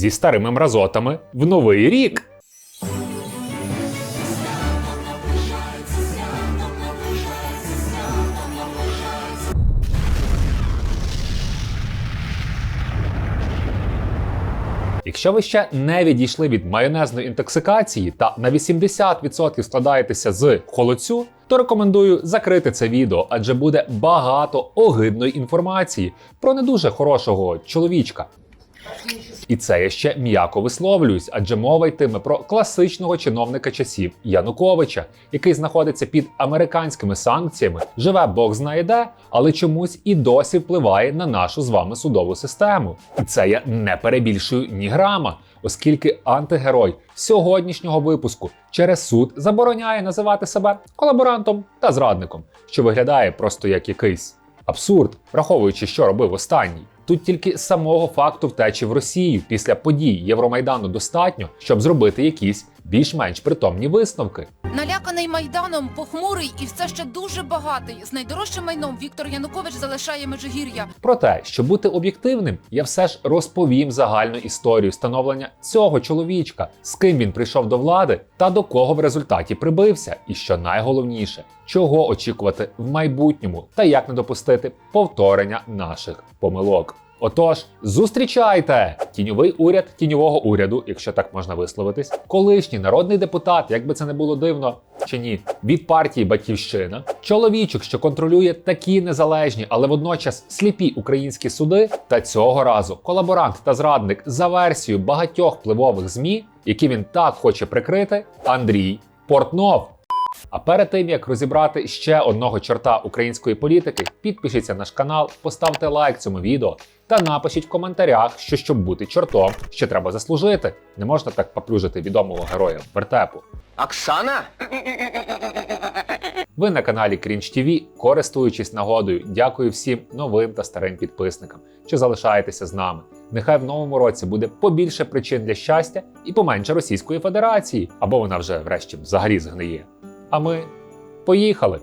зі старими мразотами в новий рік. Якщо ви ще не відійшли від майонезної інтоксикації та на 80% складаєтеся з холодцю, то рекомендую закрити це відео, адже буде багато огидної інформації про не дуже хорошого чоловічка. І це я ще м'яко висловлююсь, адже мова йтиме про класичного чиновника часів Януковича, який знаходиться під американськими санкціями, живе Бог знає де, але чомусь і досі впливає на нашу з вами судову систему. І це я не перебільшую ні грама, оскільки антигерой сьогоднішнього випуску через суд забороняє називати себе колаборантом та зрадником, що виглядає просто як якийсь абсурд, враховуючи, що робив останній. Тут тільки самого факту втечі в Росію після подій Євромайдану достатньо, щоб зробити якісь більш-менш притомні висновки. Наляканий майданом, похмурий і все ще дуже багатий. З найдорожчим майном Віктор Янукович залишає Межигір'я. Проте, щоб бути об'єктивним, я все ж розповім загальну історію становлення цього чоловічка, з ким він прийшов до влади та до кого в результаті прибився, і що найголовніше, чого очікувати в майбутньому та як не допустити повторення наших помилок. Отож, зустрічайте! Тіньовий уряд тіньового уряду, якщо так можна висловитись, колишній народний депутат, як би це не було дивно чи ні, від партії Батьківщина, чоловічок, що контролює такі незалежні, але водночас сліпі українські суди, та цього разу колаборант та зрадник за версією багатьох впливових змі, які він так хоче прикрити, Андрій Портнов. А перед тим як розібрати ще одного чорта української політики, підпишіться на наш канал, поставте лайк цьому відео та напишіть в коментарях, що щоб бути чортом, ще треба заслужити. Не можна так поплюжити відомого героя вертепу. Оксана? Ви на каналі Cringe TV, користуючись нагодою, дякую всім новим та старим підписникам, що залишаєтеся з нами. Нехай в новому році буде побільше причин для щастя і поменше Російської Федерації, або вона вже врешті взагалі згниє. А ми поїхали!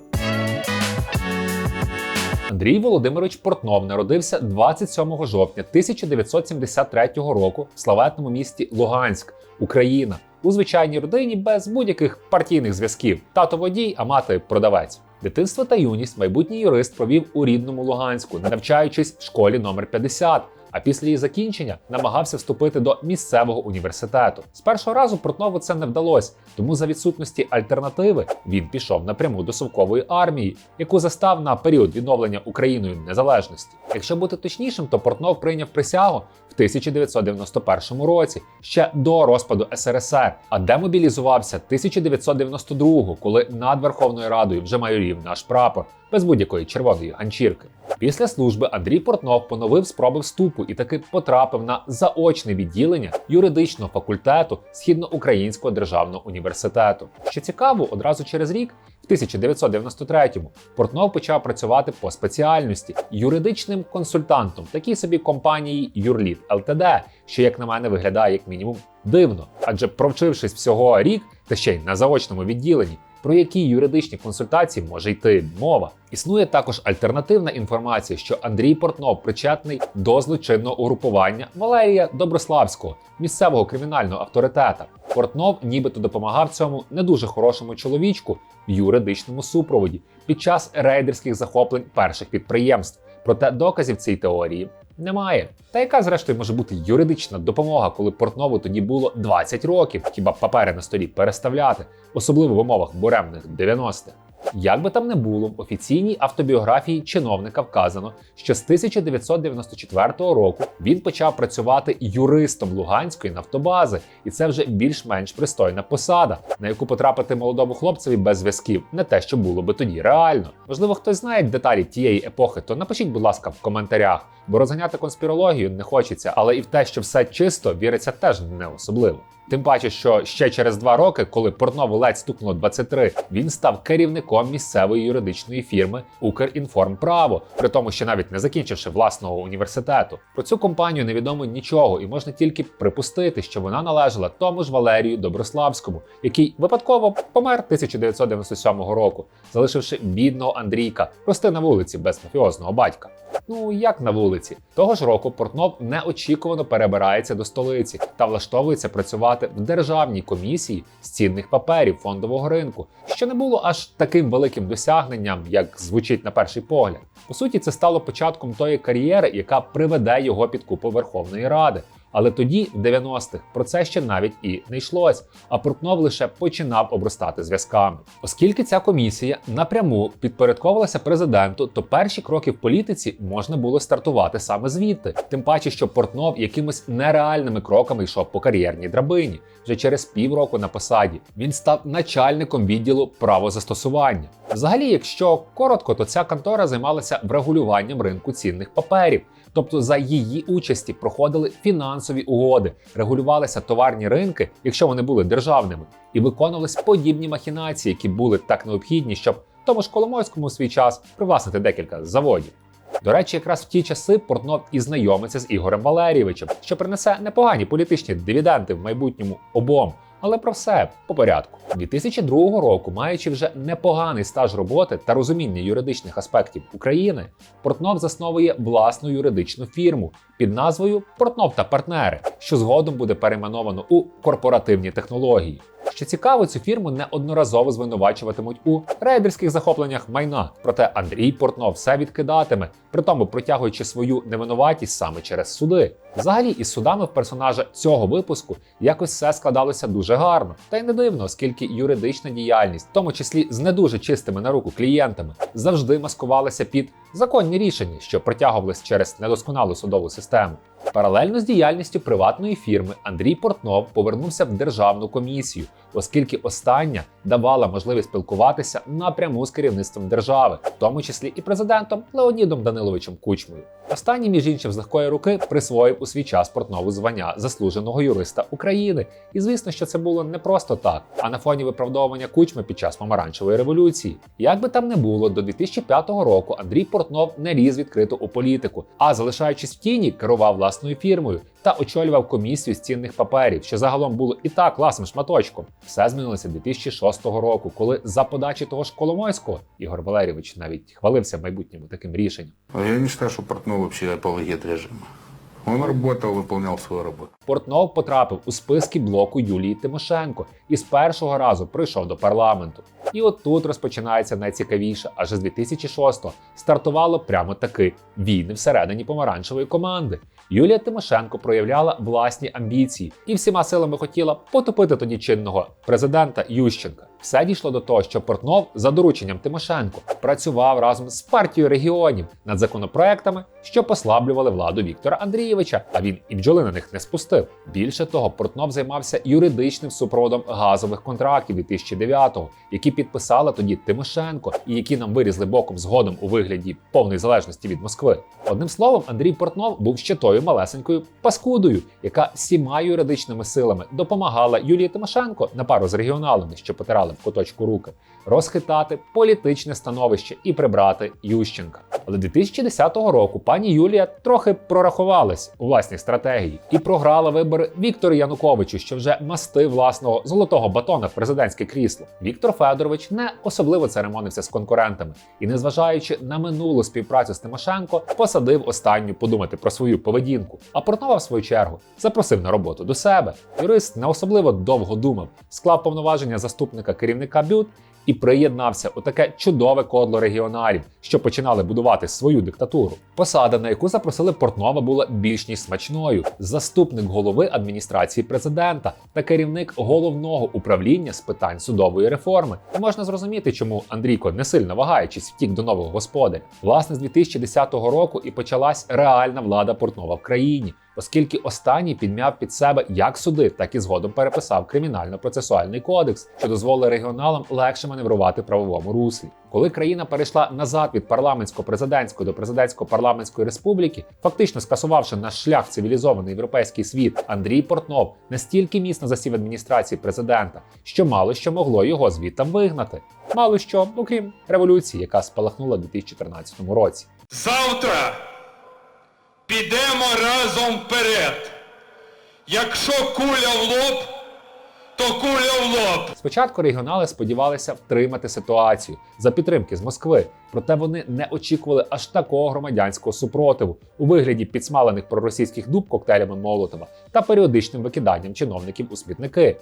Андрій Володимирович Портнов народився 27 жовтня 1973 року в славетному місті Луганськ, Україна, у звичайній родині без будь-яких партійних зв'язків. Тато водій, а мати продавець. Дитинство та юність майбутній юрист провів у рідному Луганську, навчаючись в школі номер 50 а після її закінчення намагався вступити до місцевого університету. З першого разу Портнову це не вдалося, тому за відсутності альтернативи він пішов напряму до совкової армії, яку застав на період відновлення Україною незалежності. Якщо бути точнішим, то Портнов прийняв присягу 1991 році, ще до розпаду СРСР, а демобілізувався 1992, коли над Верховною Радою вже майорів наш прапор без будь-якої червоної ганчірки. Після служби Андрій Портнов поновив спроби вступу і таки потрапив на заочне відділення юридичного факультету Східноукраїнського державного університету. Що цікаво, одразу через рік, в 1993-му, Портнов почав працювати по спеціальності юридичним консультантом такій собі компанії Юрліт ЛТД, що, як на мене, виглядає як мінімум дивно, адже провчившись всього рік та ще й на заочному відділенні. Про які юридичні консультації може йти мова? Існує також альтернативна інформація, що Андрій Портнов причетний до злочинного угрупування Валерія Доброславського, місцевого кримінального авторитета. Портнов нібито допомагав цьому не дуже хорошому чоловічку в юридичному супроводі під час рейдерських захоплень перших підприємств. Проте доказів цієї теорії немає. Та яка, зрештою, може бути юридична допомога, коли Портнову тоді було 20 років, хіба папери на столі переставляти, особливо в умовах буремних 90-х. Як би там не було, в офіційній автобіографії чиновника вказано, що з 1994 року він почав працювати юристом Луганської нафтобази, і це вже більш-менш пристойна посада, на яку потрапити молодому хлопцеві без зв'язків, не те, що було би тоді реально. Можливо, хтось знає деталі тієї епохи, то напишіть, будь ласка, в коментарях, бо розганяти конспірологію не хочеться, але і в те, що все чисто, віриться теж не особливо. Тим паче, що ще через два роки, коли Портнову ледь стукнуло 23, він став керівником місцевої юридичної фірми Укрінформправо, при тому, що навіть не закінчивши власного університету. Про цю компанію невідомо нічого, і можна тільки припустити, що вона належала тому ж Валерію Доброславському, який випадково помер 1997 року, залишивши бідного Андрійка рости на вулиці без мафіозного батька. Ну як на вулиці, того ж року Портнов неочікувано перебирається до столиці та влаштовується працювати в державній комісії з цінних паперів фондового ринку, що не було аж таким великим досягненням, як звучить на перший погляд. По суті, це стало початком тої кар'єри, яка приведе його під купу Верховної Ради. Але тоді, в 90-х, про це ще навіть і не йшлось, а Портнов лише починав обростати зв'язками. Оскільки ця комісія напряму підпорядковувалася президенту, то перші кроки в політиці можна було стартувати саме звідти. Тим паче, що Портнов якимись нереальними кроками йшов по кар'єрній драбині. Вже через півроку на посаді він став начальником відділу правозастосування. Взагалі, якщо коротко, то ця контора займалася врегулюванням ринку цінних паперів. Тобто за її участі проходили фінансові угоди, регулювалися товарні ринки, якщо вони були державними, і виконувались подібні махінації, які були так необхідні, щоб тому ж Коломойському у свій час привласнити декілька заводів. До речі, якраз в ті часи Портнов і знайомиться з Ігорем Валерійовичем, що принесе непогані політичні дивіденди в майбутньому обом. Але про все по порядку. 2002 року, маючи вже непоганий стаж роботи та розуміння юридичних аспектів України, Портнов засновує власну юридичну фірму під назвою Портнов та партнери, що згодом буде перейменовано у корпоративні технології. Що цікаво, цю фірму неодноразово звинувачуватимуть у рейдерських захопленнях майна. Проте Андрій Портнов все відкидатиме, при тому протягуючи свою невинуватість саме через суди. Взагалі, із судами в персонажа цього випуску якось все складалося дуже гарно. Та й не дивно, оскільки юридична діяльність, в тому числі з не дуже чистими на руку клієнтами, завжди маскувалася під законні рішення, що протягувались через недосконалу судову систему. Паралельно з діяльністю приватної фірми Андрій Портнов повернувся в державну комісію, оскільки остання давала можливість спілкуватися напряму з керівництвом держави, в тому числі і президентом Леонідом Даниловичем Кучмою. Останній, між іншим, з легкої руки присвоїв у свій час Портнову звання заслуженого юриста України. І звісно, що це було не просто так, а на фоні виправдовування кучми під час помаранчевої революції. Як би там не було, до 2005 року Андрій Портнов не ліз відкрито у політику, а залишаючись в тіні, керував власною фірмою та очолював комісію з цінних паперів, що загалом було і так класним шматочком. Все змінилося 2006 року, коли за подачі того ж Коломойського Ігор Валерійович навіть хвалився в майбутньому таким рішенням. Я не считаю, що Портнов вообще апологет режима. Он работал, выполнял свою работу. Портнов потрапив у списки блоку Юлії Тимошенко і з першого разу прийшов до парламенту. І от тут розпочинається найцікавіше, аж з 2006-го стартувало прямо таки війни всередині помаранчевої команди. Юлія Тимошенко проявляла власні амбіції і всіма силами хотіла потопити тоді чинного президента Ющенка. Все дійшло до того, що Портнов за дорученням Тимошенко працював разом з партією регіонів над законопроектами, що послаблювали владу Віктора Андрійовича, а він і бджоли на них не спустив. Більше того, Портнов займався юридичним супроводом газових контрактів 2009-го, які підписала тоді Тимошенко, і які нам вирізли боком згодом у вигляді повної залежності від Москви. Одним словом, Андрій Портнов був ще тою малесенькою паскудою, яка всіма юридичними силами допомагала Юлії Тимошенко на пару з регіоналами, що потирали в куточку руки, розхитати політичне становище і прибрати Ющенка. Але 2010 року пані Юлія трохи прорахувалась у власній стратегії і програла вибори Віктору Януковичу, що вже мастив власного золотого батона в президентське крісло. Віктор Федорович не особливо церемонився з конкурентами і, незважаючи на минулу співпрацю з Тимошенко, посадив останню подумати про свою поведінку. А Портнова, в свою чергу, запросив на роботу до себе. Юрист не особливо довго думав, склав повноваження заступника керівника бют і приєднався у таке чудове кодло регіоналів, що починали будувати свою диктатуру. Посада, на яку запросили Портнова, була більш ніж смачною: заступник голови адміністрації президента та керівник головного управління з питань судової реформи. І можна зрозуміти, чому Андрійко, не сильно вагаючись, втік до нового господаря. Власне, з 2010 року і почалась реальна влада Портнова в країні. Оскільки останній підмяв під себе як суди, так і згодом переписав кримінально-процесуальний кодекс, що дозволить регіоналам легше маневрувати правовому руслі. Коли країна перейшла назад від парламентсько-президентської до президентсько-парламентської республіки, фактично скасувавши наш шлях цивілізований європейський світ, Андрій Портнов настільки міцно засів адміністрації президента, що мало що могло його звідтам вигнати. Мало що, окрім революції, яка спалахнула у 2014 році. Завтра підемо разом вперед. Якщо куля в лоб, то куля в лоб. Спочатку регіонали сподівалися втримати ситуацію за підтримки з Москви, проте вони не очікували аж такого громадянського супротиву у вигляді підсмалених проросійських дуб коктейлями Молотова та періодичним викиданням чиновників у смітники.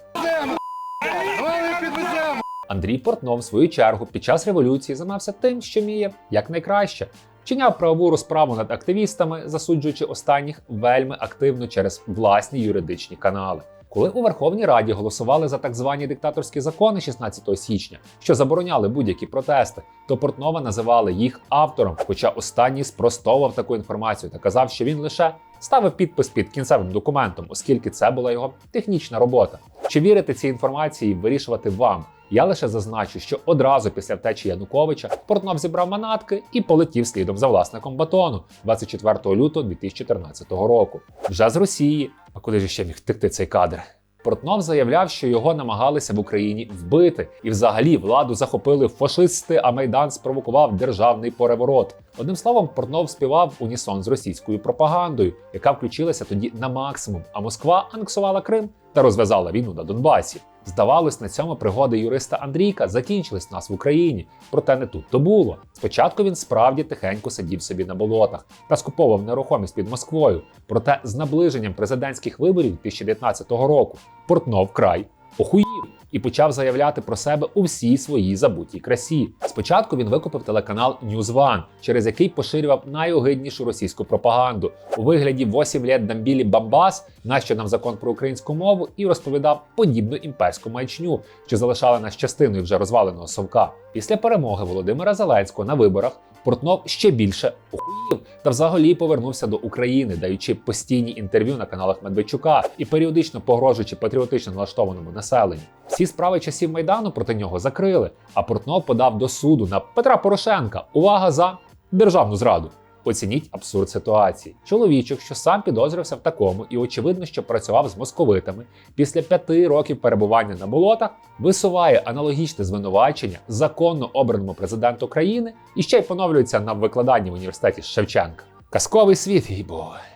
Андрій Портнов, в свою чергу, під час революції займався тим, що вміє якнайкраще. Вчиняв правову розправу над активістами, засуджуючи останніх вельми активно через власні юридичні канали. Коли у Верховній Раді голосували за так звані диктаторські закони 16 січня, що забороняли будь-які протести, то Портнова називали їх автором, хоча останній спростовував таку інформацію та казав, що він лише ставив підпис під кінцевим документом, оскільки це була його технічна робота. Чи вірити цій інформації, вирішувати вам. Я лише зазначу, що одразу після втечі Януковича Портнов зібрав манатки і полетів слідом за власником батону 24 лютого 2014 року. Вже з Росії. А куди ж ще міг втекти цей кадр? Портнов заявляв, що його намагалися в Україні вбити, і взагалі владу захопили фашисти, а майдан спровокував державний переворот. Одним словом, Портнов співав унісон з російською пропагандою, яка включилася тоді на максимум. А Москва анексувала Крим та розв'язала війну на Донбасі. Здавалось, на цьому пригоди юриста Андрійка закінчились нас в Україні, проте не тут то було. Спочатку він справді тихенько сидів собі на болотах та скуповував нерухомість під Москвою. Проте з наближенням президентських виборів 2019 року Портнов край охуїв і почав заявляти про себе у всій своїй забутій красі. Спочатку він викупив телеканал News One, через який поширював найогиднішу російську пропаганду у вигляді 8 лет дамбілі Бамбас, нащо нам закон про українську мову, і розповідав подібну імперську маячню, що залишала нас частиною вже розваленого совка. Після перемоги Володимира Зеленського на виборах Портнов ще більше охуїв та взагалі повернувся до України, даючи постійні інтерв'ю на каналах Медведчука і періодично погрожуючи патріотично налаштованому населенню. Всі справи часів майдану проти нього закрили. А Портнов подав до суду на Петра Порошенка. Увага за державну зраду. Оцініть абсурд ситуації. Чоловічок, що сам підозрювався в такому, і очевидно, що працював з московитами, після п'яти років перебування на болотах висуває аналогічне звинувачення законно обраному президенту країни і ще й поновлюється на викладанні в університеті Шевченка. Казковий світ, їй боже.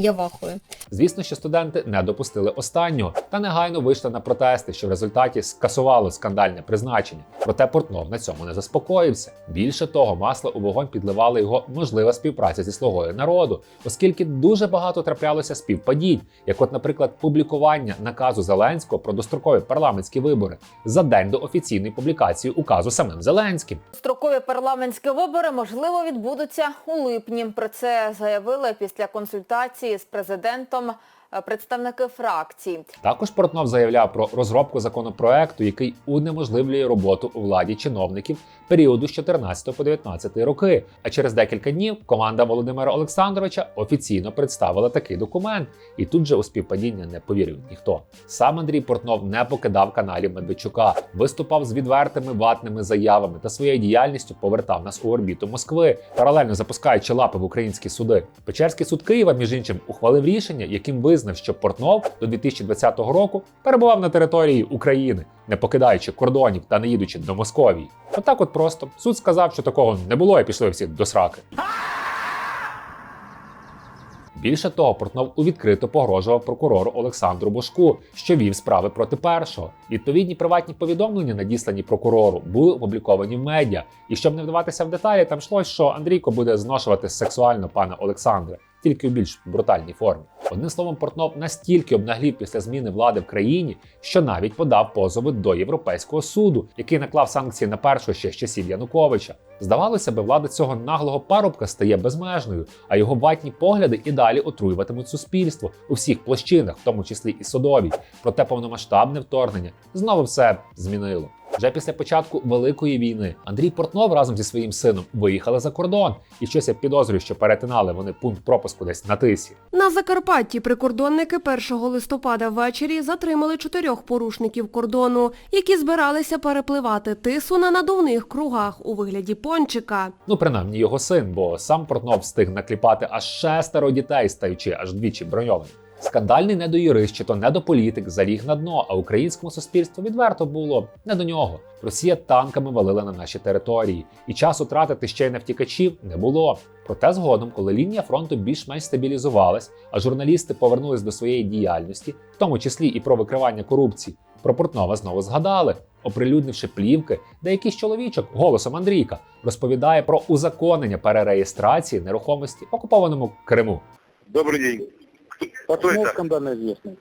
Я вахую. Звісно, що студенти не допустили останнього та негайно вийшли на протести, що в результаті скасувало скандальне призначення. Проте Портнов на цьому не заспокоївся. Більше того, масло у вогонь підливала його можлива співпраця зі слугою народу, оскільки дуже багато траплялося співпадінь, як, от, наприклад, публікування наказу Зеленського про дострокові парламентські вибори за день до офіційної публікації указу самим Зеленським. Строкові парламентські вибори можливо відбудуться у липні. Про це заявили після консультації з президентом представники фракцій. Також Портнов заявляв про розробку законопроекту, який унеможливлює роботу у владі чиновників періоду з 14 по 19 роки. А через декілька днів команда Володимира Олександровича офіційно представила такий документ, і тут же у співпадіння не повірив ніхто. Сам Андрій Портнов не покидав каналів Медведчука, виступав з відвертими ватними заявами та своєю діяльністю повертав нас у орбіту Москви, паралельно запускаючи лапи в українські суди. Печерський суд Києва, між іншим, ухвалив рішення, яким визнав, що Портнов до 2020 року перебував на території України, не покидаючи кордонів та не їдучи до Московії. Отак, от просто суд сказав, що такого не було, і пішли всі до сраки. Більше того, Портнов у відкрито погрожував прокурору Олександру Бошку, що вів справи проти першого. Відповідні приватні повідомлення, надіслані прокурору, були опубліковані в медіа. І щоб не вдаватися в деталі, там йшлось, що Андрійко буде зношувати сексуально пана Олександра, тільки в більш брутальній формі. Одним словом, Портнов настільки обнаглів після зміни влади в країні, що навіть подав позови до Європейського суду, який наклав санкції на першого ще з часів Януковича. Здавалося би, влада цього наглого парубка стає безмежною, а його ватні погляди і далі отруюватимуть суспільство у всіх площинах, в тому числі і судовій. Проте повномасштабне вторгнення знову все змінило. Вже після початку великої війни Андрій Портнов разом зі своїм сином виїхали за кордон, і щось я підозрюю, що перетинали вони пункт пропуску десь на тисі. На Закарпатті прикордонники 1 листопада ввечері затримали чотирьох порушників кордону, які збиралися перепливати тису на надувних кругах у вигляді пончика. Ну, принаймні його син, бо сам Портнов встиг накліпати аж шестеро дітей, стаючи аж двічі броньованим. Скандальний недоюрист чи то недополітик заліг на дно, а українському суспільству відверто було не до нього. Росія танками валила на наші території, і часу тратити ще й на втікачів не було. Проте згодом, коли лінія фронту більш-менш стабілізувалась, а журналісти повернулись до своєї діяльності, в тому числі і про викривання корупції, про Портнова знову згадали, оприлюднивши плівки, де якийсь чоловічок голосом Андрійка розповідає про узаконення перереєстрації нерухомості в окупованому Криму. Добрый день. Портнов это? скандально известный.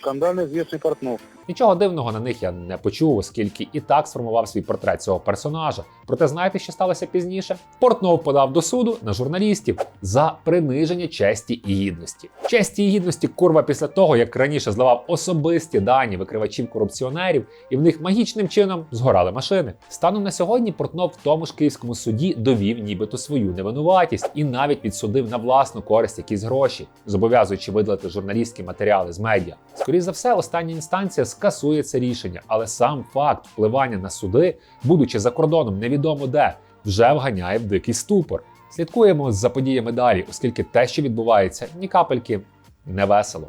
Скандально известный Портнов. Нічого дивного на них я не почув, оскільки і так сформував свій портрет цього персонажа. Проте знаєте, що сталося пізніше? Портнов подав до суду на журналістів за приниження честі і гідності. Честі і гідності курва після того, як раніше зливав особисті дані викривачів корупціонерів, і в них магічним чином згорали машини. Станом на сьогодні Портнов в тому ж київському суді довів нібито свою невинуватість і навіть відсудив на власну користь якісь гроші, зобов'язуючи видалити журналістські матеріали з медіа. Скоріше за все, остання інстанція скасує це рішення, але сам факт впливання на суди, будучи за кордоном невідомо де, вже вганяє в дикий ступор. Слідкуємо за подіями далі, оскільки те, що відбувається, ні капельки не весело.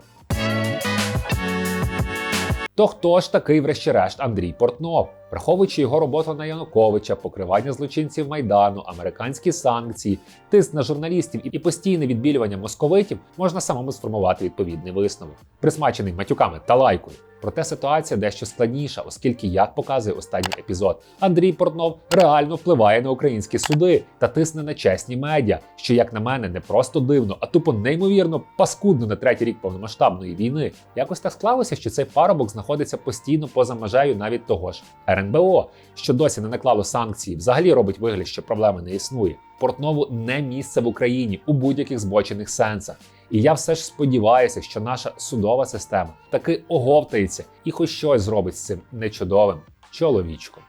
То хто ж такий, врешті-решт, Андрій Портнов? Враховуючи його роботу на Януковича, покривання злочинців майдану, американські санкції, тиск на журналістів і постійне відбілювання московитів, можна самому сформувати відповідний висновок, присмачений матюками та лайкою. Проте ситуація дещо складніша, оскільки, як показує останній епізод, Андрій Портнов реально впливає на українські суди та тисне на чесні медіа, що, як на мене, не просто дивно, а тупо неймовірно паскудно на третій рік повномасштабної війни. Якось так склалося, що цей парубок знаходиться постійно поза межею навіть того ж РНБО, що досі не наклало санкції, взагалі робить вигляд, що проблеми не існує. Портнову не місце в Україні у будь-яких збочених сенсах. І я все ж сподіваюся, що наша судова система таки оговтається і хоч щось зробить з цим нечудовим чоловічком.